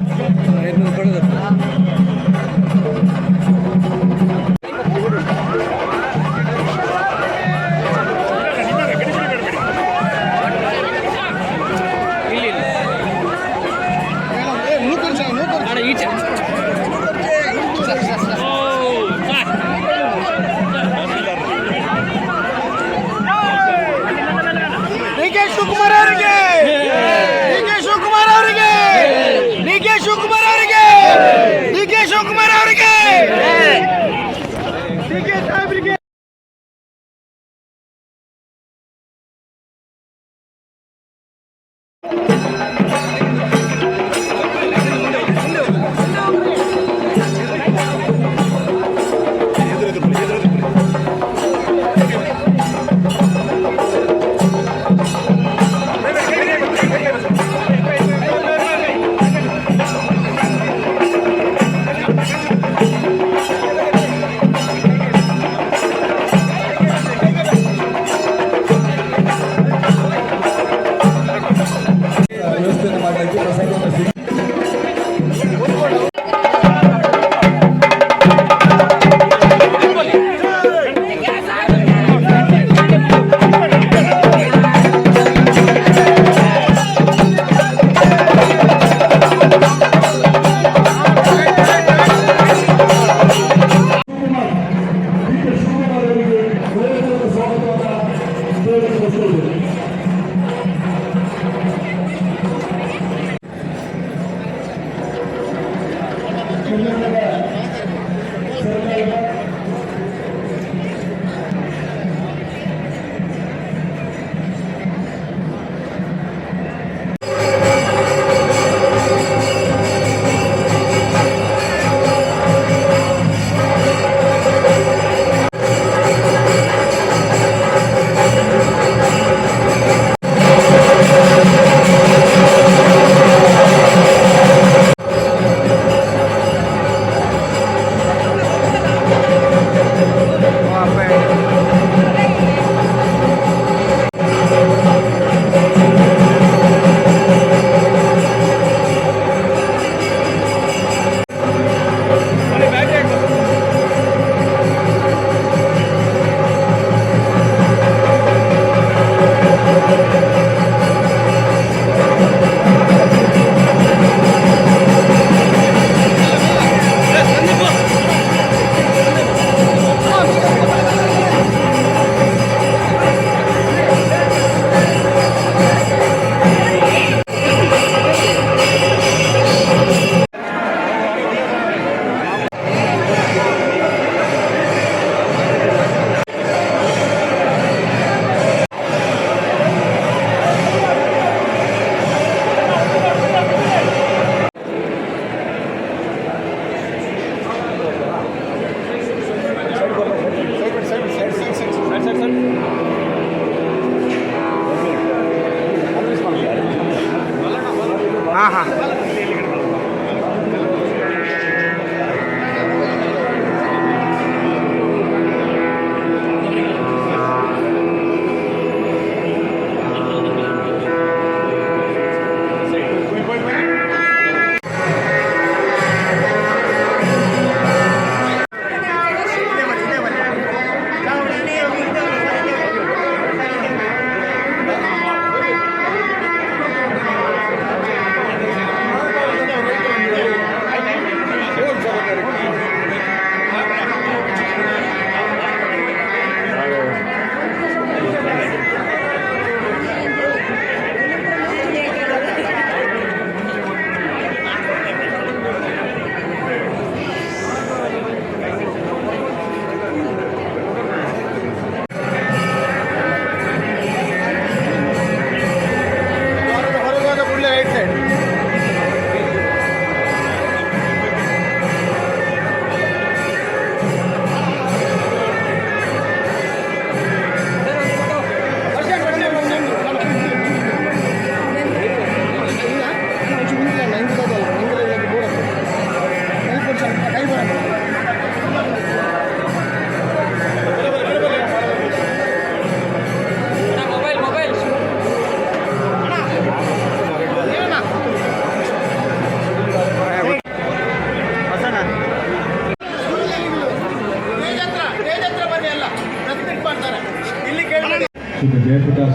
D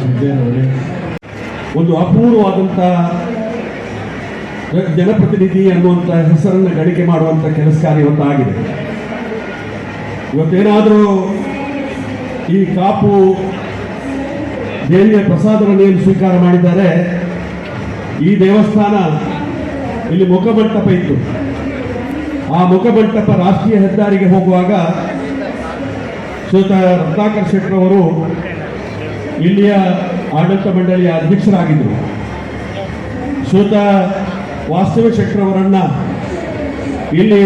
ವಿಜಯನವರೇ ಒಂದು ಅಪೂರ್ವವಾದಂಥ ಜನಪ್ರತಿನಿಧಿ ಅನ್ನುವಂತ ಹೆಸರನ್ನು ಗಳಿಕೆ ಮಾಡುವಂಥ ಕೆಲಸ ಕಾರ್ಯ ಇವತ್ತಾಗಿದೆ ಇವತ್ತೇನಾದರೂ ಈ ಕಾಪು ದೇವಿಯ ಪ್ರಸಾದವನ್ನು ಏನು ಸ್ವೀಕಾರ ಮಾಡಿದ್ದಾರೆ. ಈ ದೇವಸ್ಥಾನ ಇಲ್ಲಿ ಮುಖಮಂಟಪ ಇತ್ತು. ಆ ಮುಖಮಂಟಪ ರಾಷ್ಟ್ರೀಯ ಹೆದ್ದಾರಿಗೆ ಹೋಗುವಾಗ ಶ್ರೀಯುತ ರತ್ನಾಕರ್ ಶೆಟ್ಟರವರು ಇಲ್ಲಿಯ ಆಡಳಿತ ಮಂಡಳಿಯ ಅಧ್ಯಕ್ಷರಾಗಿದ್ದರು ಶ್ರೀಯುತ ವಾಸ್ತವ ಶೆಟ್ಟರವರನ್ನು ಇಲ್ಲಿ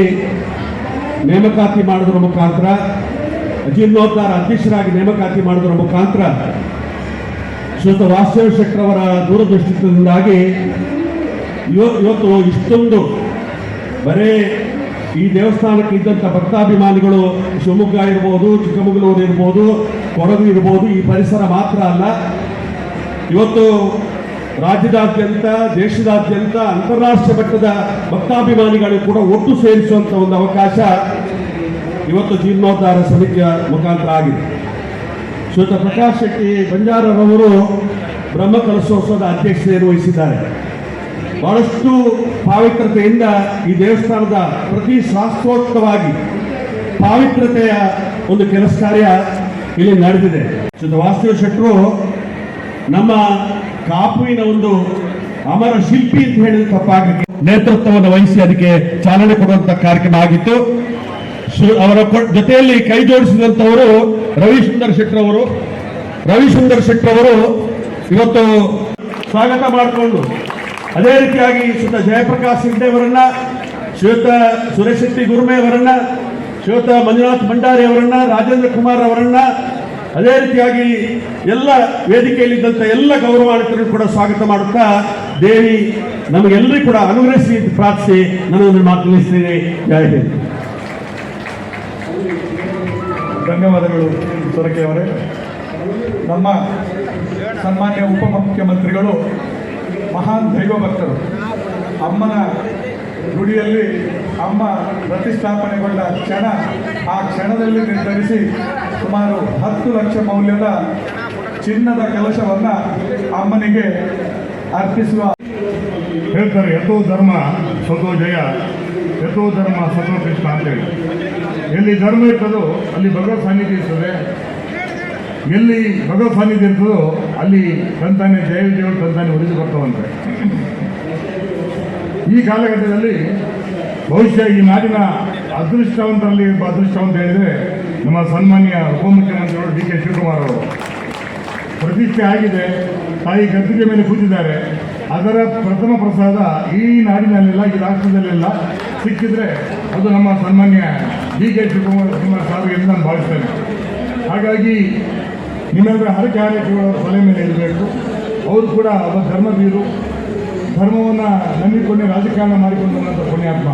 ನೇಮಕಾತಿ ಮಾಡೋದ್ರ ಮುಖಾಂತರ ಜೀರ್ಣೋದ್ಧಾರ ಅಧ್ಯಕ್ಷರಾಗಿ ನೇಮಕಾತಿ ಮಾಡೋದ್ರ ಮುಖಾಂತರ ಶ್ರೀಯುತ ವಾಸ್ತವ ಶೆಟ್ಟರವರ ದೂರದೃಷ್ಟಿಯಿಂದಾಗಿ ಇವ- ಇವತ್ತು ಇಷ್ಟೊಂದು ಬರೇ ಈ ದೇವಸ್ಥಾನಕ್ಕೆ ಇದ್ದಂಥ ಭಕ್ತಾಭಿಮಾನಿಗಳು ಶಿವಮೊಗ್ಗ ಇರ್ಬೋದು, ಚಿಕ್ಕಮಗಳೂರು ಇರ್ಬೋದು ಕೊಡಗು ಇರಬಹುದು ಈ ಪರಿಸರ ಮಾತ್ರ ಅಲ್ಲ. ಇವತ್ತು ರಾಜ್ಯದಾದ್ಯಂತ, ದೇಶದಾದ್ಯಂತ, ಅಂತಾರಾಷ್ಟ್ರೀಯ ಮಟ್ಟದ ಭಕ್ತಾಭಿಮಾನಿಗಳು ಕೂಡ ಒಟ್ಟು ಸೇರಿಸುವಂಥ ಒಂದು ಅವಕಾಶ ಇವತ್ತು ಜೀರ್ಣೋದ್ಧಾರ ಸಮಿತಿಯ ಮುಖಾಂತರ ಆಗಿದೆ. ಶ್ವೇತ ಪ್ರಕಾಶ್ ಶೆಟ್ಟಿ ಬಂಜಾರರವರು ಬ್ರಹ್ಮ ಕಲಶೋತ್ಸವದ ಅಧ್ಯಕ್ಷತೆಯನ್ನು ವಹಿಸಿದ್ದಾರೆ ಬಹಳಷ್ಟು ಪಾವಿತ್ರತೆಯಿಂದ ಈ ದೇವಸ್ಥಾನದ ಪ್ರತಿ ಶಾಸ್ತ್ರೋಕ್ತವಾಗಿ ಪಾವಿತ್ರತೆಯ ಒಂದು ಕೆಲಸ ಕಾರ್ಯ ಇಲ್ಲಿ ನಡೆದಿದೆ. ಶ್ರೀ ವಾಸ್ತವ ಶೆಟ್ಟರು ನಮ್ಮ ಕಾಪುವಿನ ಒಂದು ಅಮರ ಶಿಲ್ಪಿ ಅಂತ ಹೇಳಿದ ತಪ್ಪಾಗಕ್ಕೆ ನೇತೃತ್ವವನ್ನು ವಹಿಸಿ ಅದಕ್ಕೆ ಚಾಲನೆ ಕೊಡುವಂತ ಕಾರ್ಯಕ್ರಮ ಆಗಿತ್ತು. ಅವರ ಜೊತೆಯಲ್ಲಿ ಕೈ ಜೋಡಿಸಿದಂತವರು ರವಿಸುಂದರ್ ಶೆಟ್ಟರವರು. ರವಿಸುಂದರ್ ಶೆಟ್ಟರವರು ಇವತ್ತು ಸ್ವಾಗತ ಮಾಡಿಕೊಂಡು ಅದೇ ರೀತಿಯಾಗಿ ಶ್ರೀತ ಜಯಪ್ರಕಾಶ್ ಹೆಗ್ಡೆ ಅವರನ್ನ ಶ್ರೀಯುತ ಸುರೇಶ್ ಶೆಟ್ಟಿ ಗುರುಮೆ ಅವರನ್ನ ಶ್ರೀಯುತ ಮಂಜುನಾಥ್ ಭಂಡಾರಿ ಅವರನ್ನ, ರಾಜೇಂದ್ರ ಕುಮಾರ್ ಅವರನ್ನ, ಅದೇ ರೀತಿಯಾಗಿ ಎಲ್ಲ ವೇದಿಕೆಯಲ್ಲಿದ್ದಂಥ ಎಲ್ಲ ಗೌರವಾನ್ವಿತರು ಕೂಡ ಸ್ವಾಗತ ಮಾಡುತ್ತಾ ದೇವಿ ನಮಗೆಲ್ಲರಿಗೂ ಕೂಡ ಅನುಗ್ರಹಿಸಿ, ಪ್ರಾರ್ಥಿಸಿ ನನ್ನನ್ನು ಮಾತು ನಿಲ್ಲಿಸ್ತೀನಿ ಜಯ ಹಿಂದ್ ಧನ್ಯವಾದಗಳು, ಸೊರಕೆ ಅವರೇ. ನಮ್ಮ ಸನ್ಮಾನ್ಯ ಉಪಮುಖ್ಯಮಂತ್ರಿಗಳು, ಮಹಾನ್ ದೈವ ಭಕ್ತರು ಅಮ್ಮನ ಗುಡಿಯಲ್ಲಿ ಅಮ್ಮ ಪ್ರತಿಷ್ಠಾಪನೆಗೊಂಡ ಕ್ಷಣ, ಆ ಕ್ಷಣದಲ್ಲಿ ನಿರ್ಧರಿಸಿ ಸುಮಾರು ಹತ್ತು ಲಕ್ಷ ಮೌಲ್ಯದ ಚಿನ್ನದ ಕಲಶವನ್ನು ಅಮ್ಮನಿಗೆ ಅರ್ಪಿಸುವ ಹೇಳ್ತಾರೆ ಯಥೋ ಧರ್ಮ ಸ್ವತೋ ಜಯ ಯಥೋ ಧರ್ಮ ಸ್ವತೋ ಕೃಷ್ಣ ಅಂತೇಳಿ. ಎಲ್ಲಿ ಧರ್ಮ ಇರ್ತದೋ ಅಲ್ಲಿ ಭಗವತ್ ಸಾನ್ನಿಧ್ಯ ಇರ್ತದೆ. ಎಲ್ಲಿ ಭಗವತ್ ಸಾನ್ನಿಧ್ಯ ಇರ್ತದೋ ಅಲ್ಲಿ ತಂತಾನೆ ಜಯ ವಿಜಯಗಳು ತಂತಾನೆ ಉಳಿದು ಬರ್ತಾವಂತೆ. ಈ ಕಾಲಘಟ್ಟದಲ್ಲಿ ಬಹುಶಃ ಈ ನಾಡಿನ ಅದೃಷ್ಟವಂತರಲ್ಲಿ ಅದೃಷ್ಟ ಅಂತ ಹೇಳಿದರೆ ನಮ್ಮ ಸನ್ಮಾನ್ಯ ಉಪಮುಖ್ಯಮಂತ್ರಿಗಳು ಡಿ ಕೆ ಶಿವಕುಮಾರ್ ಅವರು. ಪ್ರತಿಷ್ಠೆ ಆಗಿದೆ, ತಾಯಿ ಗದ್ದುಗೆ ಮೇಲೆ ಕೂತಿದ್ದಾರೆ. ಅದರ ಪ್ರಥಮ ಪ್ರಸಾದ ಈ ನಾಡಿನಲ್ಲೆಲ್ಲ, ಈ ರಾಷ್ಟ್ರದಲ್ಲೆಲ್ಲ ಸಿಕ್ಕಿದ್ರೆ ಅದು ನಮ್ಮ ಸನ್ಮಾನ್ಯ ಡಿ ಕೆ ಶಿವಕುಮಾರ್ ಕುಮಾರ್ ಸಾರಿಗೆ ಎಂದು ನಾನು ಭಾವಿಸ್ತೇನೆ. ಹಾಗಾಗಿ ನಿಮ್ಮೆಲ್ಲರ ಹರಕೆ ಹಾರೈಕೆಗಳು ಅವರ ಮೇಲೆ ಇರಬೇಕು. ಅವರು ಕೂಡ ಒಬ್ಬ ಧರ್ಮವೀರು. ಧರ್ಮವನ್ನು ನಂಬಿಕೊಂಡೆ ರಾಜಕಾರಣ ಮಾಡಿಕೊಂಡಂಥ ಪುಣ್ಯಾತ್ಮ.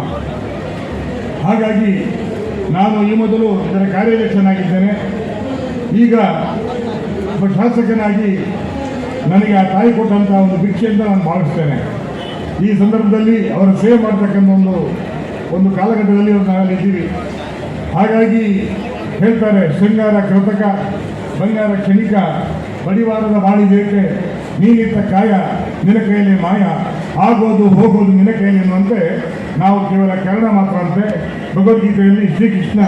ಹಾಗಾಗಿ ನಾನು ಈ ಮೊದಲು ಇದರ ಕಾರ್ಯಾಧ್ಯಕ್ಷನಾಗಿದ್ದೇನೆ. ಈಗ ಒಬ್ಬ ಶಾಸಕನಾಗಿ ನನಗೆ ಆ ತಾಯಿ ಕೊಟ್ಟಂಥ ಒಂದು ಭಿಕ್ಷೆಯಿಂದ ನಾನು ಭಾವಿಸ್ತೇನೆ. ಈ ಸಂದರ್ಭದಲ್ಲಿ ಅವರ ಸೇವೆ ಮಾಡ್ತಕ್ಕಂಥ ಒಂದು ಒಂದು ಕಾಲಘಟ್ಟದಲ್ಲಿ ನಾವಿದ್ದೀವಿ ಹಾಗಾಗಿ ಹೇಳ್ತಾರೆ, ಶೃಂಗಾರ ಕೃತಕ, ಬಂಗಾರ ಕ್ಷಣಿಕ, ಬಡಿವಾರದ ಬಾಳಿದೇಕೆ ನೀನಿತ್ತ ಕಾಯ ನಿನ್ನ ಕೈಯಲ್ಲಿ ಮಾಯ. ಆಗೋದು, ಹೋಗೋದು ನಿನ್ನ ಕೈಯಲ್ಲಿ ಎನ್ನುವಂತೆ ನಾವು ಕೇವಲ ಕನ್ನಡ ಮಾತ್ರ ಅಂತೆ ಭಗವದ್ಗೀತೆಯಲ್ಲಿ ಶ್ರೀಕೃಷ್ಣ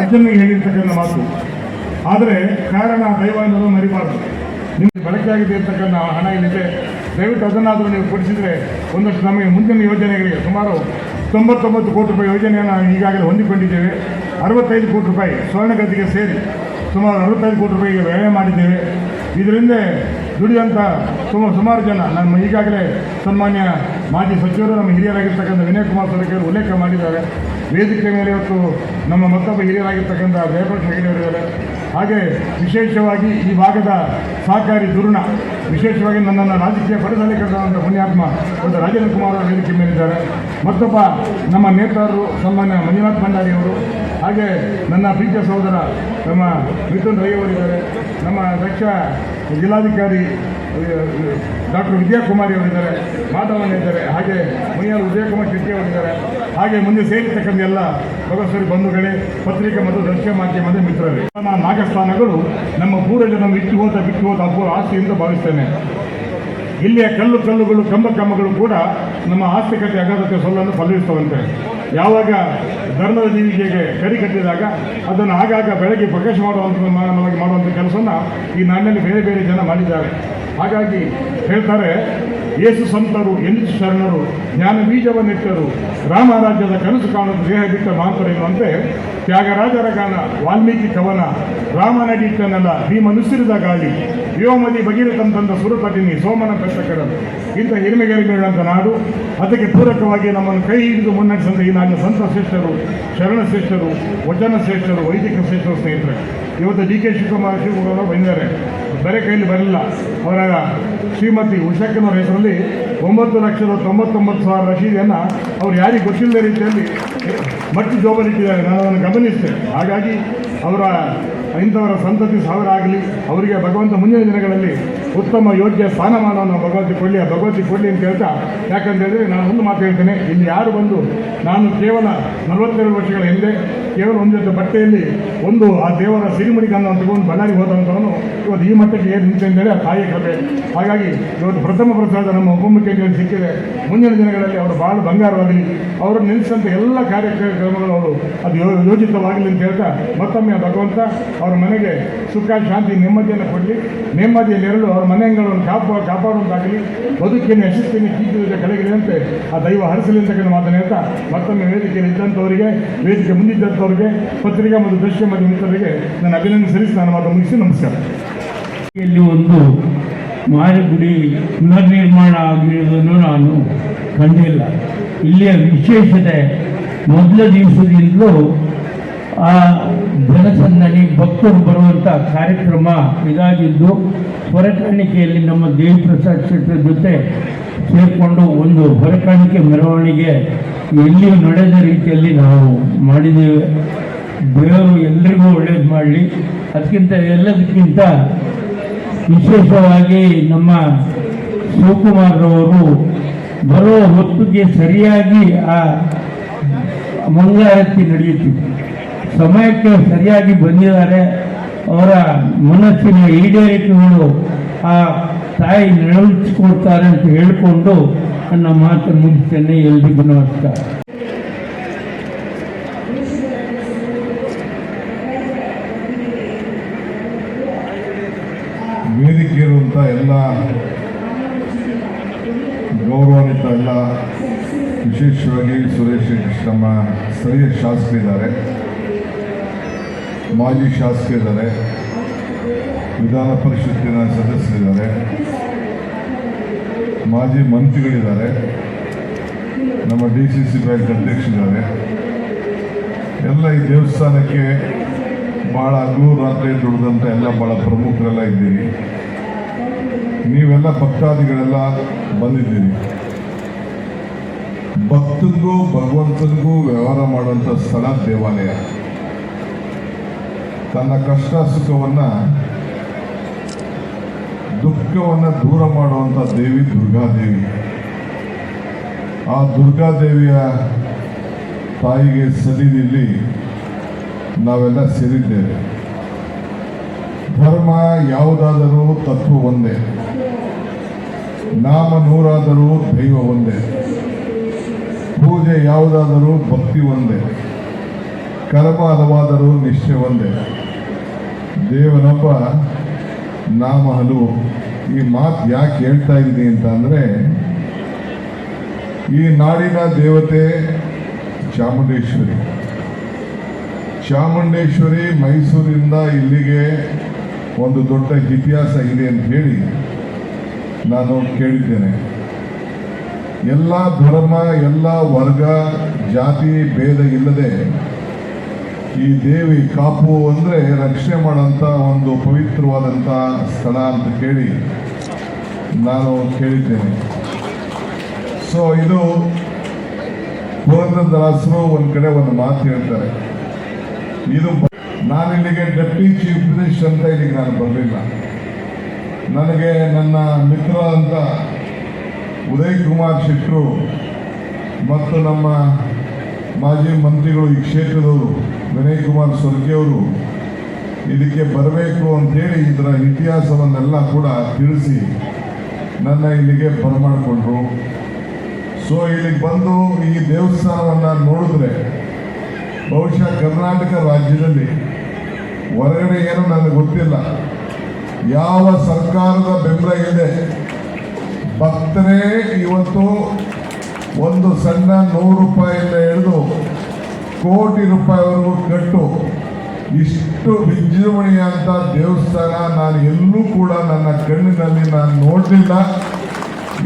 ಅರ್ಜುನಿಗೆ ಹೇಳಿರ್ತಕ್ಕಂಥ ಮಾತು. ಆದರೆ ಕಾರಣ ದೈವ ಅನ್ನೋದು ಮರಿಬಾರ್ದು. ನಿಮಗೆ ಬಳಕೆಯಾಗಿದೆ ಇರ್ತಕ್ಕಂಥ ಹಣ ಏನಿದೆ ದಯವಿಟ್ಟು ಅದನ್ನಾದರೂ ನೀವು ಕೊಡಿಸಿದರೆ ಒಂದಷ್ಟು ನಮಗೆ ಮುಂದಿನ ಯೋಜನೆಗಳಿಗೆ ಸುಮಾರು ತೊಂಬತ್ತೊಂಬತ್ತು ಕೋಟಿ ರೂಪಾಯಿ ಯೋಜನೆಯನ್ನು ಈಗಾಗಲೇ ಹೊಂದಿಕೊಂಡಿದ್ದೇವೆ. ಅರವತ್ತೈದು ಕೋಟಿ ರೂಪಾಯಿ ಸ್ವರ್ಣಗತಿಗೆ ಸೇರಿ ಸುಮಾರು ಅರವತ್ತೈದು ಕೋಟಿ ರೂಪಾಯಿಗೆ ವ್ಯಯ ಮಾಡಿದ್ದೇವೆ. ಇದರಿಂದ ದುಡಿದಂಥ ಸುಮಾರು ಸುಮಾರು ಜನ. ನಮ್ಮ ಈಗಾಗಲೇ ಸನ್ಮಾನ್ಯ ಮಾಜಿ ಸಚಿವರು, ನಮ್ಮ ಹಿರಿಯರಾಗಿರ್ತಕ್ಕಂಥ ವಿನಯ್ ಕುಮಾರ್ ಸೊರಕೆಯವರು ಉಲ್ಲೇಖ ಮಾಡಿದ್ದಾರೆ. ವೇದಿಕೆ ಮೇಲೆ ಇವತ್ತು ನಮ್ಮ ಮತ್ತೊಬ್ಬ ಹಿರಿಯರಾಗಿರ್ತಕ್ಕಂಥ ಜಯಪ್ರಕಾಶ್ ಹೆಗಡೆಯವರಿದ್ದಾರೆ ಹಾಗೆ ವಿಶೇಷವಾಗಿ ಈ ಭಾಗದ ಸಹಕಾರಿ ದುರುಣ ವಿಶೇಷವಾಗಿ ನನ್ನನ್ನು ರಾಜಕೀಯ ಪಡೆದಲ್ಲಿ ಕರೆದಂಥ ಪುಣ್ಯಾತ್ಮ ಒಂದು ರಾಜೇಂದ್ರ ಕುಮಾರ್ ಅವರ ವೇದಿಕೆ ಮೇಲಿದ್ದಾರೆ. ಮತ್ತೊಬ್ಬ ನಮ್ಮ ನೇತಾರರು, ಸನ್ಮಾನ್ಯ ಮಂಜುನಾಥ್ ಭಂಡಾರಿ ಅವರು ಹಾಗೆ ನನ್ನ ಪ್ರೀತಿಯ ಸಹೋದರ, ನಮ್ಮ ಮಿಥುನ್ ರೈ ಅವರಿದ್ದಾರೆ, ನಮ್ಮ ದಕ್ಷ ಜಿಲ್ಲಾಧಿಕಾರಿ ಡಾಕ್ಟರ್ ವಿದ್ಯಾಕುಮಾರಿ ಅವರಿದ್ದಾರೆ, ಮಾಧವನ್ ಇದ್ದಾರೆ, ಹಾಗೆ ಮುನಿಯಾಲ್ ವಿಜಯಕುಮಾರ್ ಶೆಟ್ಟಿ ಅವರಿದ್ದಾರೆ, ಹಾಗೆ ಮುಂದೆ ಸೇರಿರ್ತಕ್ಕಂಥ ಎಲ್ಲ ಸೊಗಸರಿ ಬಂಧುಗಳೇ, ಪತ್ರಿಕೆ ಮತ್ತು ದೃಶ್ಯ ಮಾಧ್ಯಮದ ಮಿತ್ರರೇ. ನಮ್ಮ ನಾಗಸ್ಥಾನಗಳು ನಮ್ಮ ಪೂರ್ವಜನ ಬಿಟ್ಟು ಹೋದ ಬಿಟ್ಟು ಹೋದ ಅಪೂರ್ವ ಆಸ್ತಿಯಿಂದ ಭಾವಿಸ್ತೇನೆ. ಇಲ್ಲಿಯ ಕಲ್ಲು ಕಲ್ಲುಗಳು, ಕಂಬ ಕಂಬಗಳು ಕೂಡ ನಮ್ಮ ಆಸ್ತಿಕತೆ ಅಗಾಧತೆ ಸೊಲ್ಲನ್ನು ಫಲಿಸುತ್ತವಂತೆ ಯಾವಾಗ ಧರ್ಮದ ಜೀವಿಗೆ ಕರಿ ಕಟ್ಟಿದಾಗ ಅದನ್ನು ಆಗಾಗ ಬೆಳಗ್ಗೆ ಪ್ರಕಾಶ ಮಾಡುವಂಥ ಮಾಡುವಂಥ ಕೆಲಸವನ್ನು ಈ ನಾಡಿನಲ್ಲಿ ಬೇರೆ ಬೇರೆ ಜನ ಮಾಡಿದ್ದಾರೆ. ಹಾಗಾಗಿ ಹೇಳ್ತಾರೆ ಯೇಸು ಸಂತರು ಎನ್ ಶರಣರು, ಜ್ಞಾನ ಬೀಜವನ್ನಿಟ್ಟರು, ರಾಮರಾಜ್ಯದ ಕನಸು ಕಾಣಲು ದೇಹ ಬಿಟ್ಟ ಮಾಂತರ ಎನ್ನುವಂತೆ ತ್ಯಾಗರಾಜರ ಗಾನ, ವಾಲ್ಮೀಕಿ ಕವನ ರಾಮನಡಿಟ್ಟನಲ್ಲ ಭೀಮನುಸಿರಿದ ಗಾಳಿ, ವ್ಯೋಮದಿ ಭಗೀರಥಂ ತಂದ ಸುರಪಟಿನಿ ಸೋಮನ ಬೆಟ್ಟಕಡಲು ಇಂಥ ಹಿರಿಮೆಗೆರಿಮೆಗಳಂತ ನಾಡು, ಅದಕ್ಕೆ ಪೂರಕವಾಗಿ ನಮ್ಮನ್ನು ಕೈ ಹಿಡಿದು ಮುನ್ನಡೆಸಿದ ಈ ನಾಡಿನ ಸಂತ ಶ್ರೇಷ್ಠರು, ಶರಣ ಶ್ರೇಷ್ಠರು, ವಚನ ಶ್ರೇಷ್ಠರು, ವೈದಿಕ ಶ್ರೇಷ್ಠರು ಸ್ನೇಹಿತರೆ. ಇವತ್ತು ಡಿ ಕೆ ಶಿವಕುಮಾರ್ ಶಿವಕುಮಾರ್ ಬಂದಿದ್ದಾರೆ. ಬೇರೆ ಕೈಯಲ್ಲಿ ಬರಲಿಲ್ಲ. ಅವರ ಶ್ರೀಮತಿ ಉಷಾಕಿನವರ ಹೆಸರಲ್ಲಿ ಒಂಬತ್ತು ಲಕ್ಷದ ತೊಂಬತ್ತೊಂಬತ್ತು ಸಾವಿರ ರಶೀದಿಯನ್ನು ಅವ್ರು ಯಾರಿಗೆ ಗೊತ್ತಿಲ್ಲದ ರೀತಿಯಲ್ಲಿ ಮಟ್ಟಿ ಜೋಬಲಿಟ್ಟಿದ್ದಾರೆ ನಾನು ಅದನ್ನು ಗಮನಿಸಿದೆ ಹಾಗಾಗಿ ಅವರ ಇಂಥವರ ಸಂತತಿ ಸಾವಿರ ಆಗಲಿ, ಅವರಿಗೆ ಭಗವಂತ ಮುಂದಿನ ದಿನಗಳಲ್ಲಿ ಉತ್ತಮ ಯೋಗ್ಯ ಸ್ಥಾನಮಾನವನ್ನು ಭಗವತಿ ಕೊಡಲಿ, ಆ ಭಗವತಿ ಕೊಡಲಿ ಅಂತ ಹೇಳ್ತಾ, ಯಾಕಂತ ಹೇಳಿದ್ರೆ ನಾನು ಒಂದು ಮಾತು ಹೇಳ್ತೇನೆ. ಇಲ್ಲಿ ಯಾರು ಬಂದು, ನಾನು ಕೇವಲ ನಲವತ್ತೆರಡು ವರ್ಷಗಳ ಹಿಂದೆ ಕೇವಲ ಒಂದು ಜೊತೆ ಬಟ್ಟೆಯಲ್ಲಿ ಒಂದು ಆ ದೇವರ ಸಿರಿಮುಡಿಗನ್ನು ತಗೊಂಡು ಬಳ್ಳಾರಿ ಹೋದಂಥವನು ಇವತ್ತು ಈ ಮಟ್ಟಕ್ಕೆ ಏನು ನಿಂತೆ ಅಂತೇಳಿ ಆ ತಾಯಿ ಕಥೆ ಹಾಗಾಗಿ ಇವತ್ತು ಪ್ರಥಮ ಪ್ರಸಾದ ನಮ್ಮ ಉಪಮುಖ್ಯಮಂತ್ರಿಗಳು ಸಿಕ್ಕಿದೆ. ಮುಂದಿನ ದಿನಗಳಲ್ಲಿ ಅವರು ಭಾಳ ಬಂಗಾರವಾಗಲಿ ಅವರು ನಿಲ್ಲಿಸಿದಂಥ ಎಲ್ಲ ಕಾರ್ಯಕ್ರಮಗಳು ಅವರು ಅದು ಯೋಜಿತವಾಗಲಿ ಅಂತ ಹೇಳ್ತಾ, ಮತ್ತೊಮ್ಮೆ ಭಗವಂತ ಅವರ ಮನೆಗೆ ಸುಖ, ಶಾಂತಿ, ನೆಮ್ಮದಿಯನ್ನು ಕೊಡಲಿ. ನೆಮ್ಮದಿಯ ನೆರಳು ಅವರ ಮನೆಗಳನ್ನು ಕಾಪ, ಕಾಪಾಡುವಂತಾಗಲಿ, ಬದುಕಿನ ಯಶಸ್ಸಿನ ಕೀರ್ತಿದ ಕಲೆಗಳಿದಂತೆ ಆ ದೈವ ಹರಿಸಲಿ ಅಂತಕ್ಕಂಥ ಮಾತನ್ನು ಹೇಳ್ತಾ ಮತ್ತೊಮ್ಮೆ ವೇದಿಕೆಯಲ್ಲಿ ಇದ್ದಂಥವರಿಗೆ, ವೇದಿಕೆ ಮುಂದಿದ್ದಂಥವರಿಗೆ, ಪತ್ರಿಕಾ ಮತ್ತು ದೃಶ್ಯ ಮತ್ತು ಮಿತ್ರರಿಗೆ ನಾನು ಅಭಿನಂದನೆ ಸಲ್ಲಿಸಿ ನಾನು ಮಾತು ಮುಗಿಸಿ, ನಮಸ್ಕಾರ. ಇಲ್ಲಿ ಒಂದು ಮಾರಿಗುಡಿ ಪುನರ್ನಿರ್ಮಾಣ ಆಗಿರುವುದನ್ನು ನಾನು ಕಂಡಿಲ್ಲ. ಇಲ್ಲಿಯ ವಿಶೇಷತೆ ಮೊದಲ ದಿವಸದಿಂದಲೂ ಆ ಜನಸಂದಣಿ ಭಕ್ತರು ಬರುವಂಥ ಕಾರ್ಯಕ್ರಮ ಇದಾಗಿದ್ದು, ಹೊರಕಾಣಿಕೆಯಲ್ಲಿ ನಮ್ಮ ದೇವಿಪ್ರಸಾದ್ ಶೆಟ್ಟರ್ ಜೊತೆ ಸೇರಿಕೊಂಡು ಒಂದು ಹೊರಕಾಣಿಕೆ ಮೆರವಣಿಗೆ ಎಲ್ಲಿಯೂ ನಡೆದ ರೀತಿಯಲ್ಲಿ ನಾವು ಮಾಡಿದ್ದೇವೆ. ದೇವರು ಎಲ್ರಿಗೂ ಒಳ್ಳೇದು ಮಾಡಲಿ. ಅದಕ್ಕಿಂತ ಎಲ್ಲದಕ್ಕಿಂತ ವಿಶೇಷವಾಗಿ ನಮ್ಮ ಶಿವಕುಮಾರ್ರವರು ಬರೋ ಹೊತ್ತಿಗೆ ಸರಿಯಾಗಿ ಆ ಮಂಗಳಾರತಿ ನಡೆಯುತ್ತಿದೆ ಸಮಯಕ್ಕೆ ಸರಿಯಾಗಿ ಬಂದಿದ್ದಾರೆ ಅವರ ಮನಸ್ಸಿನ ಈಡೇರಿಕೆಗಳು ಆ ತಾಯಿ ನೆರವೇರಿಸಿಕೊಡ್ತಾರೆ ಅಂತ ಹೇಳಿಕೊಂಡು ನನ್ನ ಮಾತು ಮುಗಿಸ್ತೇನೆ. ಎಲ್ರಿಗೂ ನಮಸ್ಕಾರ. ವೇದಿಕೆ ಇರುವಂಥ ಎಲ್ಲ ಗೌರವಾನ್ವಿತ ಎಲ್ಲ, ವಿಶೇಷವಾಗಿ ಸುರೇಶ್ ನಮ್ಮ ಸ್ಥಳೀಯ ಶಾಸಕರಿದ್ದಾರೆ. ಮಾಜಿ ಶಾಸಕರಿದ್ದಾರೆ, ವಿಧಾನ ಪರಿಷತ್ತಿನ ಸದಸ್ಯರಿದ್ದಾರೆ, ಮಾಜಿ ಮಂತ್ರಿಗಳಿದ್ದಾರೆ, ನಮ್ಮ ಡಿ ಸಿ ಸಿ ಬ್ಯಾಂಕ್ ಅಧ್ಯಕ್ಷರಿದ್ದಾರೆ. ಎಲ್ಲ ಈ ದೇವಸ್ಥಾನಕ್ಕೆ ಭಾಳ ಹಗಲು ರಾತ್ರಿ ದುಡಿದಂಥ ಎಲ್ಲ ಭಾಳ ಪ್ರಮುಖರೆಲ್ಲ ಇದ್ದೀರಿ. ನೀವೆಲ್ಲ ಭಕ್ತಾದಿಗಳೆಲ್ಲ ಬಂದಿದ್ದೀರಿ. ಭಕ್ತರಿಗೂ ಭಗವಂತನಿಗೂ ವ್ಯವಹಾರ ಮಾಡುವಂಥ ಸ್ಥಳ ದೇವಾಲಯ. ತನ್ನ ಕಷ್ಟ ಸುಖವನ್ನ, ದುಃಖವನ್ನು ದೂರ ಮಾಡುವಂಥ ದೇವಿ ದುರ್ಗಾದೇವಿ. ಆ ದುರ್ಗಾದೇವಿಯ ತಾಯಿಗೆ ಸನ್ನಿಧಿಯಲ್ಲಿ ನಾವೆಲ್ಲ ಸೇರಿದ್ದೇವೆ. ಧರ್ಮ ಯಾವುದಾದರೂ ತತ್ವ ಒಂದೇ. ನಾಮ ನೂರಾದರೂ ದೈವ ಒಂದೇ. ಪೂಜೆ ಯಾವುದಾದರೂ ಭಕ್ತಿ ಒಂದೇ. ಕರ್ಮ ಹಲವಾದರೂ ನಿಷ್ಠೆ ಒಂದೇ. ದೇವನೊಬ್ಬ ನಾಮ ಈ ಮಾತು ಯಾಕೆ ಹೇಳ್ತಾ ಇದ್ದೀನಿ ಅಂತ ಅಂದರೆ, ಈ ನಾಡಿನ ದೇವತೆ ಚಾಮುಂಡೇಶ್ವರಿ. ಚಾಮುಂಡೇಶ್ವರಿ ಮೈಸೂರಿಂದ ಇಲ್ಲಿಗೆ ಒಂದು ದೊಡ್ಡ ಇತಿಹಾಸ ಇದೆ ಅಂತ ಹೇಳಿ ನಾನು ಕೇಳಿದ್ದೇನೆ. ಎಲ್ಲ ಧರ್ಮ, ಎಲ್ಲ ವರ್ಗ, ಜಾತಿ, ಭೇದ ಇಲ್ಲದೆ ಈ ದೇವಿ ಕಾಪು ಅಂದರೆ ರಕ್ಷಣೆ ಮಾಡೋಂಥ ಒಂದು ಪವಿತ್ರವಾದಂಥ ಸ್ಥಳ ಅಂತ ಕೇಳಿ ನಾನು ಕೇಳಿದ್ದೇನೆ. ಸೊ ಇದು ಪುರಂದರದಾಸರು ಒಂದು ಕಡೆ ಒಂದು ಮಾತು ಹೇಳ್ತಾರೆ. ಇದು ನಾನು ಇಲ್ಲಿಗೆ ಡೆಪ್ಟಿ ಚೀಫ್ ಮಿನಿಸ್ಟರ್ ಅಂತ ಇಲ್ಲಿಗೆ ನಾನು ಬರಲಿಲ್ಲ. ನನಗೆ ನನ್ನ ಮಿತ್ರ ಅಂತ ಉದಯ್ ಕುಮಾರ್ ಶೆಟ್ಟರು ಮತ್ತು ನಮ್ಮ ಮಾಜಿ ಮಂತ್ರಿಗಳು ಈ ಕ್ಷೇತ್ರದವರು ವಿನಯ್ ಕುಮಾರ್ ಸ್ವರ್ಗಿಯವರು ಇದಕ್ಕೆ ಬರಬೇಕು ಅಂತೇಳಿ ಇದರ ಇತಿಹಾಸವನ್ನೆಲ್ಲ ಕೂಡ ತಿಳಿಸಿ ನನ್ನ ಇಲ್ಲಿಗೆ ಬರಮಾಡಿಕೊಂಡ್ರು. ಸೊ ಇಲ್ಲಿಗೆ ಬಂದು ಈ ದೇವಸ್ಥಾನವನ್ನು ನೋಡಿದ್ರೆ ಬಹುಶಃ ಕರ್ನಾಟಕ ರಾಜ್ಯದಲ್ಲಿ ಹೊರಗಡೆ ಏನು ನನಗೆ ಗೊತ್ತಿಲ್ಲ. ಯಾವ ಸರ್ಕಾರದ ಬೆಂಬಲ ಇದೆ ಭಕ್ತರೇ ಇವತ್ತು ಒಂದು ಸಣ್ಣ ನೂರು ರೂಪಾಯಿಂದ ಹಿಡಿದು ಕೋಟಿ ರೂಪಾಯಿವರೆಗೂ ಕಟ್ಟು. ಇಷ್ಟು ವಿಜೃಂಭಣೆಯಾದಂಥ ದೇವಸ್ಥಾನ ನಾನು ಎಲ್ಲೂ ಕೂಡ ನನ್ನ ಕಣ್ಣಿನಲ್ಲಿ ನಾನು ನೋಡಲಿಲ್ಲ.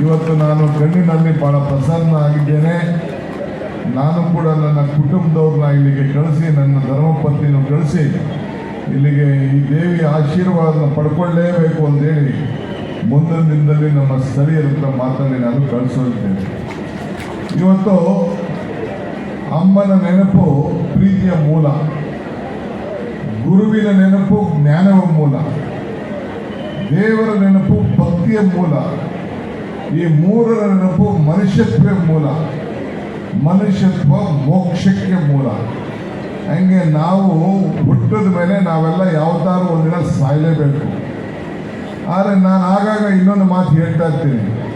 ಇವತ್ತು ನಾನು ಕಣ್ಣಿನಲ್ಲಿ ಬಹಳ ಪ್ರಸನ್ನ ಆಗಿದ್ದೇನೆ. ನಾನು ಕೂಡ ನನ್ನ ಕುಟುಂಬದವ್ರನ್ನ ಇಲ್ಲಿಗೆ ಕಳಿಸಿ, ನನ್ನ ಧರ್ಮಪತ್ನಿಯನ್ನು ಕಳಿಸಿ, ಇಲ್ಲಿಗೆ ಈ ದೇವಿಯ ಆಶೀರ್ವಾದನ ಪಡ್ಕೊಳ್ಳೇಬೇಕು ಅಂತೇಳಿ ಮುಂದಿನ ದಿನದಲ್ಲಿ ನಮ್ಮ ಸ್ಥಳೀಯರ ಹತ್ರ ನಾನು ಕಳಿಸೋದಿದ್ದೇನೆ ಇವತ್ತು ಅಮ್ಮನ ನೆನಪು ಪ್ರೀತಿಯ ಮೂಲ, ಗುರುವಿನ ನೆನಪು ಜ್ಞಾನವ ಮೂಲ, ದೇವರ ನೆನಪು ಭಕ್ತಿಯ ಮೂಲ, ಈ ಮೂರರ ನೆನಪು ಮನುಷ್ಯತ್ವ ಮೂಲ, ಮನುಷ್ಯತ್ವ ಮೋಕ್ಷಕ್ಕೆ ಮೂಲ. ಹಂಗೆ ನಾವು ಹುಟ್ಟಿದ ಮೇಲೆ ನಾವೆಲ್ಲ ಯಾವ್ದಾದ್ರು ಒಂದಿನ ಸಾಯಲೇಬೇಕು. ಆದರೆ ನಾನು ಆಗಾಗ ಇನ್ನೊಂದು ಮಾತು ಹೇಳ್ತಾ ಇರ್ತೀನಿ.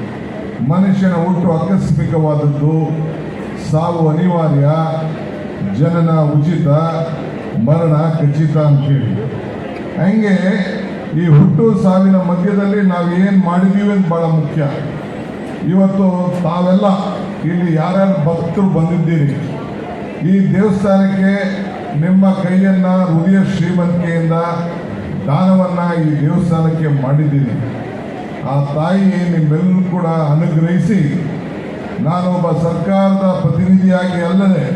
ಮನುಷ್ಯನ ಹುಟ್ಟು ಆಕಸ್ಮಿಕವಾದದ್ದು ಸಾವು ಅನಿವಾರ್ಯ, ಜನನ ಉಚಿತ, ಮರಣ ಖಚಿತ ಅಂತೇಳಿ. ಹಂಗೆ ಈ ಹುಟ್ಟು ಸಾವಿನ ಮಧ್ಯದಲ್ಲಿ ನಾವು ಏನು ಮಾಡಿದ್ದೀವಿ ಅಂತ ಭಾಳ ಮುಖ್ಯ. ಇವತ್ತು ತಾವೆಲ್ಲ ಇಲ್ಲಿ ಯಾರ್ಯಾರು ಭಕ್ತರು ಬಂದಿದ್ದೀರಿ? ಈ ದೇವಸ್ಥಾನಕ್ಕೆ ನಿಮ್ಮ ಕೈಯನ್ನು ಹೃದಯ ಶ್ರೀಮಂತಿಕೆಯಿಂದ ದಾನವನ್ನು ಈ ದೇವಸ್ಥಾನಕ್ಕೆ ಮಾಡಿದ್ದೀನಿ ಆ ತಾಯಿ ನಿಮ್ಮೆಲ್ಲರೂ ಕೂಡ ಅನುಗ್ರಹಿಸಿ, ನಾನೊಬ್ಬ ಸರ್ಕಾರದ ಪ್ರತಿನಿಧಿಯಾಗಿ ಅಲ್ಲದೆ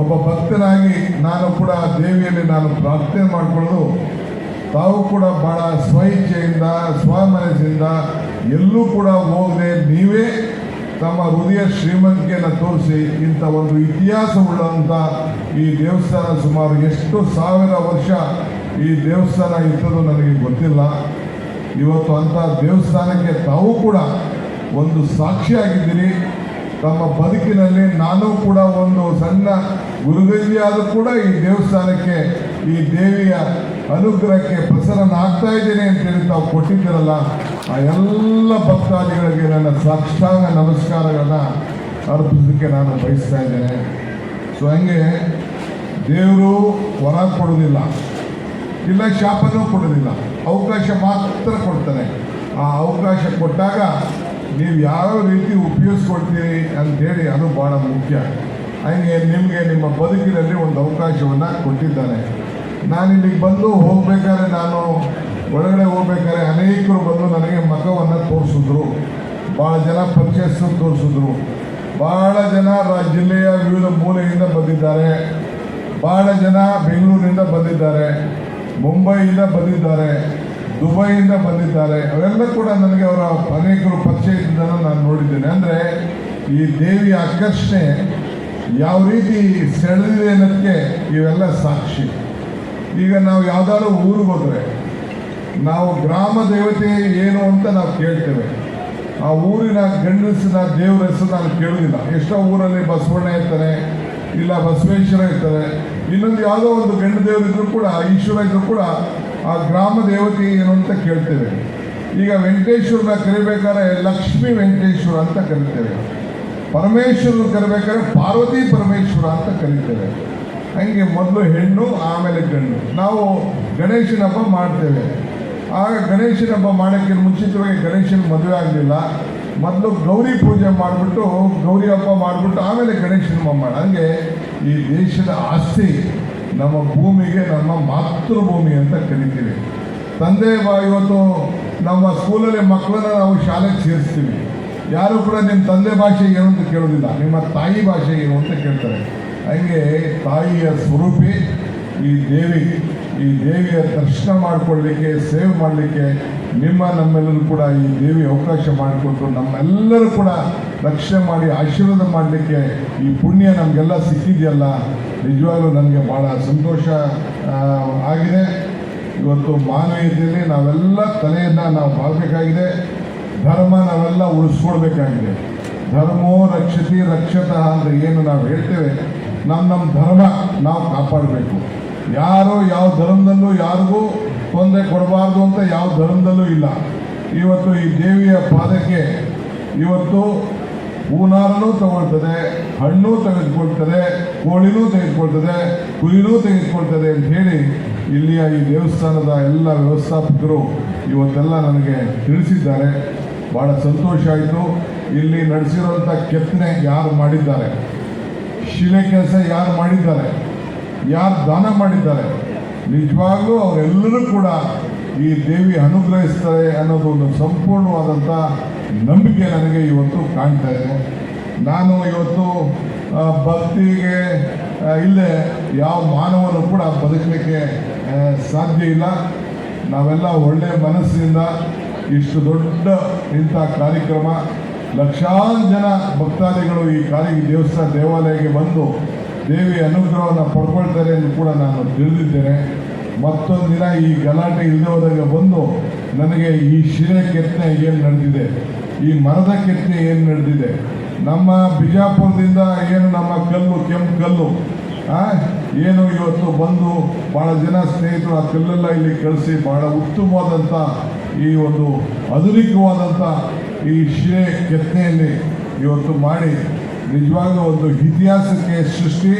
ಒಬ್ಬ ಭಕ್ತನಾಗಿ ನಾನು ಕೂಡ ಆ ದೇವಿಯಲ್ಲಿ ನಾನು ಪ್ರಾರ್ಥನೆ ಮಾಡಿಕೊಳ್ಳೋದು ತಾವು ಕೂಡ ಬಹಳ ಸ್ವಇಚ್ಛೆಯಿಂದ ಸ್ವಮನಸ್ಸಿಂದ ಎಲ್ಲೂ ಕೂಡ ಹೋಗದೆ ನೀವೇ ತಮ್ಮ ಹೃದಯ ಶ್ರೀಮಂತಿಕೆಯನ್ನು ತೋರಿಸಿ ಇಂಥ ಒಂದು ಇತಿಹಾಸವುಳ್ಳಂಥ ಈ ದೇವಸ್ಥಾನ ಸುಮಾರು ಎಷ್ಟು ಸಾವಿರ ವರ್ಷ ಈ ದೇವಸ್ಥಾನ ಇದ್ದದ್ದು ನನಗೆ ಗೊತ್ತಿಲ್ಲ. ಇವತ್ತು ಅಂಥ ದೇವಸ್ಥಾನಕ್ಕೆ ತಾವು ಕೂಡ ಒಂದು ಸಾಕ್ಷಿಯಾಗಿದ್ದೀರಿ. ತಮ್ಮ ಬದುಕಿನಲ್ಲಿ ನಾನು ಕೂಡ ಒಂದು ಸಣ್ಣ ಗುರುಗೈಯಾದರೂ ಕೂಡ ಈ ದೇವಸ್ಥಾನಕ್ಕೆ, ಈ ದೇವಿಯ ಅನುಗ್ರಹಕ್ಕೆ ಪ್ರಸರಣ ಆಗ್ತಾ ಇದ್ದೀನಿ ಅಂತೇಳಿ ತಾವು ಕೊಟ್ಟಿದ್ದೀರಲ್ಲ, ಆ ಎಲ್ಲ ಭಕ್ತಾದಿಗಳಿಗೆ ನನ್ನ ಸಾಷ್ಟಾಂಗ ನಮಸ್ಕಾರಗಳನ್ನ ಅರ್ಪಿಸೋದಕ್ಕೆ ನಾನು ಬಯಸ್ತಾ ಇದ್ದೇನೆ. ಸೊ ಹಂಗೆ ದೇವರು ಹೊರ ಕೊಡೋದಿಲ್ಲ ಇಲ್ಲ, ಶಾಪನೂ ಕೊಡೋದಿಲ್ಲ. ಅವಕಾಶ ಮಾತ್ರ ಕೊಡ್ತಾನೆ. ಆ ಅವಕಾಶ ಕೊಟ್ಟಾಗ ನೀವು ಯಾವ ರೀತಿ ಉಪಯೋಗಿಸ್ಕೊಳ್ತೀರಿ ಅಂತೇಳಿ ಅದು ಭಾಳ ಮುಖ್ಯ. ಹಂಗೆ ನಿಮಗೆ ನಿಮ್ಮ ಬದುಕಿನಲ್ಲಿ ಒಂದು ಅವಕಾಶವನ್ನು ಕೊಟ್ಟಿದ್ದಾನೆ. ನಾನು ಇಲ್ಲಿಗೆ ಬಂದು ಹೋಗ್ಬೇಕಾದ್ರೆ ನಾನು ಒಳಗಡೆ ಹೋಗ್ಬೇಕಾದ್ರೆ ಅನೇಕರು ಬಂದು ನನಗೆ ಮಖವನ್ನು ತೋರಿಸಿದ್ರು. ಭಾಳ ಜನ ಪರಿಚಯಸ್ಸು ತೋರಿಸಿದ್ರು. ಭಾಳ ಜನ ಜಿಲ್ಲೆಯ ವಿವಿಧ ಮೂಲೆಯಿಂದ ಬಂದಿದ್ದಾರೆ. ಭಾಳ ಜನ ಬೆಂಗಳೂರಿನಿಂದ ಬಂದಿದ್ದಾರೆ. ಮುಂಬೈಯಿಂದ ಬಂದಿದ್ದಾರೆ, ದುಬೈಯಿಂದ ಬಂದಿದ್ದಾರೆ, ಅವೆಲ್ಲ ಕೂಡ ನನಗೆ ಅವರ ಅನೇಕರು ಪರಿಚಯದಿಂದ ನಾನು ನೋಡಿದ್ದೇನೆ. ಅಂದರೆ ಈ ದೇವಿಯ ಆಕರ್ಷಣೆ ಯಾವ ರೀತಿ ಸೆಳೆದಿದೆ ಅನ್ನೋದಕ್ಕೆ ಇವೆಲ್ಲ ಸಾಕ್ಷಿ. ಈಗ ನಾವು ಯಾವ್ದಾದ್ರು ಊರಿಗೆ ಹೋದರೆ, ನಾವು ಗ್ರಾಮ ದೇವತೆ ಏನು ಅಂತ ನಾವು ಕೇಳ್ತೇವೆ. ಆ ಊರಿನ ಗಂಡಸಿನ ದೇವರ ಹೆಸರು ನಾನು ಕೇಳೋದಿಲ್ಲ ಎಷ್ಟೋ ಊರಲ್ಲಿ ಬಸವಣ್ಣ ಇರ್ತಾರೆ ಇಲ್ಲ ಬಸವೇಶ್ವರ ಇರ್ತಾರೆ ಇನ್ನೊಂದು ಯಾವುದೋ ಒಂದು ಗಂಡು ದೇವರು ಇದ್ರೂ ಕೂಡ ಈಶ್ವರ ಇದ್ರು ಕೂಡ ಆ ಗ್ರಾಮ ದೇವತೆ ಏನು ಅಂತ ಕೇಳ್ತೇವೆ. ಈಗ ವೆಂಕಟೇಶ್ವರನ ಕರಿಬೇಕಾದ್ರೆ ಲಕ್ಷ್ಮೀ ವೆಂಕಟೇಶ್ವರ ಅಂತ ಕರಿತೇವೆ. ಪರಮೇಶ್ವರನ ಕರಿಬೇಕಾದ್ರೆ ಪಾರ್ವತಿ ಪರಮೇಶ್ವರ ಅಂತ ಕರಿತೇವೆ. ಹಂಗೆ ಮೊದಲು ಹೆಣ್ಣು, ಆಮೇಲೆ ಗಂಡು. ನಾವು ಗಣೇಶನ ಹಬ್ಬ ಮಾಡ್ತೇವೆ. ಆಗ ಗಣೇಶನ ಹಬ್ಬ ಮಾಡೋಕ್ಕೆ ಮುಂಚಿತವಾಗಿ ಗಣೇಶನ ಮದುವೆ ಆಗಲಿಲ್ಲ. ಮೊದಲು ಗೌರಿ ಪೂಜೆ ಮಾಡಿಬಿಟ್ಟು, ಗೌರಿ ಹಬ್ಬ ಮಾಡಿಬಿಟ್ಟು ಆಮೇಲೆ ಗಣೇಶನ ಹಬ್ಬ ಮಾಡಿ ಹಂಗೆ ಈ ದೇಶದ ಆಸ್ತಿ ನಮ್ಮ ಭೂಮಿಗೆ, ನಮ್ಮ ಮಾತೃಭೂಮಿ ಅಂತ ಕರಿತೀವಿ. ತಂದೆ ಬಾ ಇವತ್ತು ನಮ್ಮ ಸ್ಕೂಲಲ್ಲಿ ಮಕ್ಕಳನ್ನ ನಾವು ಶಾಲೆಗೆ ಸೇರಿಸ್ತೀವಿ. ಯಾರು ಕೂಡ ನಿಮ್ಮ ತಂದೆ ಭಾಷೆ ಏನು ಅಂತ ಕೇಳೋದಿಲ್ಲ, ನಿಮ್ಮ ತಾಯಿ ಭಾಷೆ ಏನು ಅಂತ ಕೇಳ್ತಾರೆ. ಹಂಗೆ ತಾಯಿಯ ಸ್ವರೂಪಿ, ಈ ದೇವಿ, ಈ ದೇವಿಯ ದರ್ಶನ ಮಾಡಿಕೊಳ್ಳಲಿಕ್ಕೆ ಸೇವ್ ಮಾಡಲಿಕ್ಕೆ ನಿಮ್ಮ ನಮ್ಮೆಲ್ಲರೂ ಕೂಡ ಈ ದೇವಿ ಅವಕಾಶ ಮಾಡಿಕೊಟ್ಟು ನಮ್ಮೆಲ್ಲರೂ ಕೂಡ ರಕ್ಷಣೆ ಮಾಡಿ ಆಶೀರ್ವಾದ ಮಾಡಲಿಕ್ಕೆ ಈ ಪುಣ್ಯ ನಮಗೆಲ್ಲ ಸಿಕ್ಕಿದೆಯಲ್ಲ. ನಿಜವಾಗ್ಲೂ ನನಗೆ ಭಾಳ ಸಂತೋಷ ಆಗಿದೆ. ಇವತ್ತು ಮಾನವೀಯತೆಯಲ್ಲಿ ನಾವೆಲ್ಲ ತಲೆಯನ್ನು ನಾವು ಬಾಳ್ಬೇಕಾಗಿದೆ. ಧರ್ಮ ನಾವೆಲ್ಲ ಉಳಿಸ್ಕೊಳ್ಬೇಕಾಗಿದೆ. ಧರ್ಮೋ ರಕ್ಷತಿ ರಕ್ಷತ ಅಂತ ಏನು ನಾವು ಹೇಳ್ತೇವೆ ನಮ್ಮ ನಮ್ಮ ಧರ್ಮ ನಾವು ಕಾಪಾಡಬೇಕು. ಯಾರೋ ಯಾವ ಧರ್ಮದಲ್ಲೂ ಯಾರಿಗೂ ತೊಂದರೆ ಕೊಡಬಾರ್ದು ಅಂತ ಯಾವ ಧರ್ಮದಲ್ಲೂ ಇಲ್ಲ. ಇವತ್ತು ಈ ದೇವಿಯ ಪಾದಕ್ಕೆ ಇವತ್ತು ಹೂನಾರನೂ ತಗೊಳ್ತದೆ, ಹಣ್ಣು ತೆಗೆದುಕೊಳ್ತದೆ, ಕೋಳಿನೂ ತೆಗೆದುಕೊಳ್ತದೆ, ಕುರಿನೂ ತೆಗೆದುಕೊಳ್ತದೆ ಅಂತ ಹೇಳಿ ಇಲ್ಲಿಯ ಈ ದೇವಸ್ಥಾನದ ಎಲ್ಲ ವ್ಯವಸ್ಥಾಪಕರು ಇವತ್ತೆಲ್ಲ ನನಗೆ ತಿಳಿಸಿದ್ದಾರೆ. ಭಾಳ ಸಂತೋಷ ಆಯಿತು. ಇಲ್ಲಿ ನಡೆಸಿರುವಂಥ ಕೆತ್ತನೆ ಯಾರು ಮಾಡಿದ್ದಾರೆ? ಶಿಲೆ ಕೆಲಸ ಯಾರು ಮಾಡಿದ್ದಾರೆ? ಯಾರು ದಾನ ಮಾಡಿದ್ದಾರೆ? ನಿಜವಾಗ್ಲೂ ಅವರೆಲ್ಲರೂ ಕೂಡ ಈ ದೇವಿ ಅನುಗ್ರಹಿಸ್ತಾರೆ ಅನ್ನೋದು ಒಂದು ಸಂಪೂರ್ಣವಾದಂಥ ನಂಬಿಕೆ ನನಗೆ ಇವತ್ತು ಕಾಣ್ತಾ ಇದೆ. ನಾನು ಇವತ್ತು ಭಕ್ತಿಗೆ ಇಲ್ಲೇ ಯಾವ ಮಾನವನು ಕೂಡ ಬದುಕಲಿಕ್ಕೆ ಸಾಧ್ಯ ಇಲ್ಲ. ನಾವೆಲ್ಲ ಒಳ್ಳೆಯ ಮನಸ್ಸಿನಿಂದ ಇಷ್ಟು ದೊಡ್ಡ ಇಂಥ ಕಾರ್ಯಕ್ರಮ ಲಕ್ಷಾಂತರ ಜನ ಭಕ್ತಾದಿಗಳು ಈ ಕಾರ್ಯ ದೇವಸ್ಥಾನ ದೇವಾಲಯಕ್ಕೆ ಬಂದು ದೇವಿ ಅನುಗ್ರಹವನ್ನು ಪಡ್ಕೊಳ್ತಾರೆ ಎಂದು ಕೂಡ ನಾನು ತಿಳಿದಿದ್ದೇನೆ. ಮತ್ತೊಂದು ದಿನ ಈ ಗಲಾಟೆ ಇಲ್ಲದೆ ಬಂದು ನನಗೆ ಈ ಶಿಲೆ ಕೆತ್ತನೆ ಏನು ನಡೆದಿದೆ, ಈ ಮರದ ಕೆತ್ತನೆ ಏನು ನಡೆದಿದೆ, ನಮ್ಮ ಬಿಜಾಪುರದಿಂದ ಏನು ನಮ್ಮ ಕಲ್ಲು, ಕೆಂಪು ಕಲ್ಲು ಏನು ಇವತ್ತು ಬಂದು ಭಾಳ ಜನ ಸ್ನೇಹಿತರು ಆ ಕಲ್ಲೆಲ್ಲ ಇಲ್ಲಿ ಕಳಿಸಿ ಭಾಳ ಉತ್ತಮವಾದಂಥ ಈ ಒಂದು ಆಧುನಿಕವಾದಂಥ ಈ ಶಿಲೆ ಕೆತ್ತನೆಯಲ್ಲಿ ಇವತ್ತು ಮಾಡಿ ನಿಜವಾಗ್ಲೂ ಒಂದು ಇತಿಹಾಸಕ್ಕೆ ಸೃಷ್ಟಿ,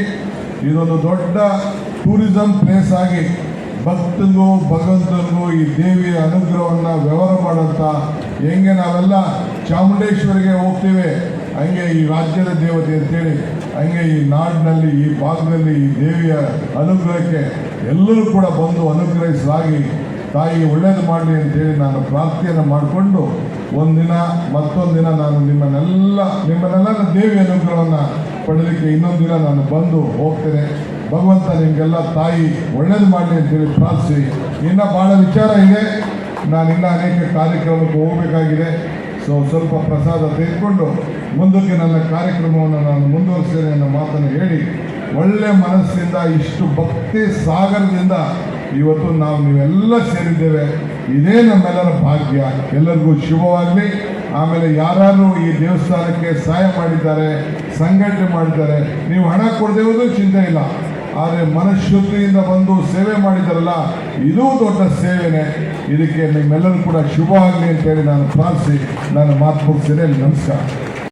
ಇದೊಂದು ದೊಡ್ಡ ಟೂರಿಸಂ ಪ್ಲೇಸ್ ಆಗಿ ಭಕ್ತರಿಗೂ ಭಗವಂತನಿಗೂ ಈ ದೇವಿಯ ಅನುಗ್ರಹವನ್ನು ವ್ಯವಹಾರ ಮಾಡೋಂಥ ಹೆಂಗೆ ನಾವೆಲ್ಲ ಚಾಮುಂಡೇಶ್ವರಿಗೆ ಹೋಗ್ತೇವೆ, ಹಂಗೆ ಈ ರಾಜ್ಯದ ದೇವತೆ ಅಂತೇಳಿ, ಹಂಗೆ ಈ ನಾಡಿನಲ್ಲಿ, ಈ ಭಾಗದಲ್ಲಿ ಈ ದೇವಿಯ ಅನುಗ್ರಹಕ್ಕೆ ಎಲ್ಲರೂ ಕೂಡ ಬಂದು ಅನುಗ್ರಹಿಸಲಾಗಿ, ತಾಯಿ ಒಳ್ಳೇದು ಮಾಡಲಿ ಅಂತೇಳಿ ನಾನು ಪ್ರಾರ್ಥನೆಯನ್ನು ಮಾಡಿಕೊಂಡು ಒಂದಿನ ಮತ್ತೊಂದು ದಿನ ನಾನು ನಿಮ್ಮನ್ನೆಲ್ಲ ನಿಮ್ಮನ್ನೆಲ್ಲ ದೇವಿ ಅನುಗ್ರಹವನ್ನು ಪಡಲಿಕ್ಕೆ ಇನ್ನೊಂದು ದಿನ ನಾನು ಬಂದು ಹೋಗ್ತೇನೆ. ಭಗವಂತ ನಿಮಗೆಲ್ಲ ತಾಯಿ ಒಳ್ಳೇದು ಮಾಡಲಿ ಅಂತೇಳಿ ಪ್ರಾರ್ಥಿಸಿ. ಇನ್ನೂ ಭಾಳ ವಿಚಾರ ಇದೆ. ನಾನು ಇನ್ನೂ ಅನೇಕ ಕಾರ್ಯಕ್ರಮಕ್ಕೆ ಹೋಗಬೇಕಾಗಿದೆ. ಸೊ ಸ್ವಲ್ಪ ಪ್ರಸಾದ ತೆಗೆದುಕೊಂಡು ಮುಂದಕ್ಕೆ ನನ್ನ ಕಾರ್ಯಕ್ರಮವನ್ನು ನಾನು ಮುಂದುವರಿಸ್ತೇನೆ ಅನ್ನೋ ಮಾತನ್ನು ಹೇಳಿ, ಒಳ್ಳೆ ಮನಸ್ಸಿಂದ ಇಷ್ಟು ಭಕ್ತಿ ಸಾಗರದಿಂದ ಇವತ್ತು ನಾವು ನೀವೆಲ್ಲ ಸೇರಿದ್ದೇವೆ. ಇದೇ ನಮ್ಮೆಲ್ಲರ ಭಾಗ್ಯ. ಎಲ್ಲರಿಗೂ ಶುಭವಾಗಲಿ. ಆಮೇಲೆ ಯಾರು ಈ ದೇವಸ್ಥಾನಕ್ಕೆ ಸಹಾಯ ಮಾಡಿದ್ದಾರೆ, ಸಂಘಟನೆ ಮಾಡಿದ್ದಾರೆ, ನೀವು ಹಣ ಕೊಡದೆ ಚಿಂತೆ ಇಲ್ಲ. ಆದರೆ ಮನಃಶುದ್ಧಿಯಿಂದ ಬಂದು ಸೇವೆ ಮಾಡಿದ್ದಾರಲ್ಲ, ಇದೂ ದೊಡ್ಡ ಸೇವೆನೇ. ಇದಕ್ಕೆ ನಿಮ್ಮೆಲ್ಲರೂ ಕೂಡ ಶುಭ ಆಗಲಿ ಅಂತೇಳಿ ನಾನು ಪ್ರಾರ್ಥಿಸಿ ನಾನು ಮಾತು ಮುಗಿಸ್ತೇನೆ ನಮಸ್ಕಾರ.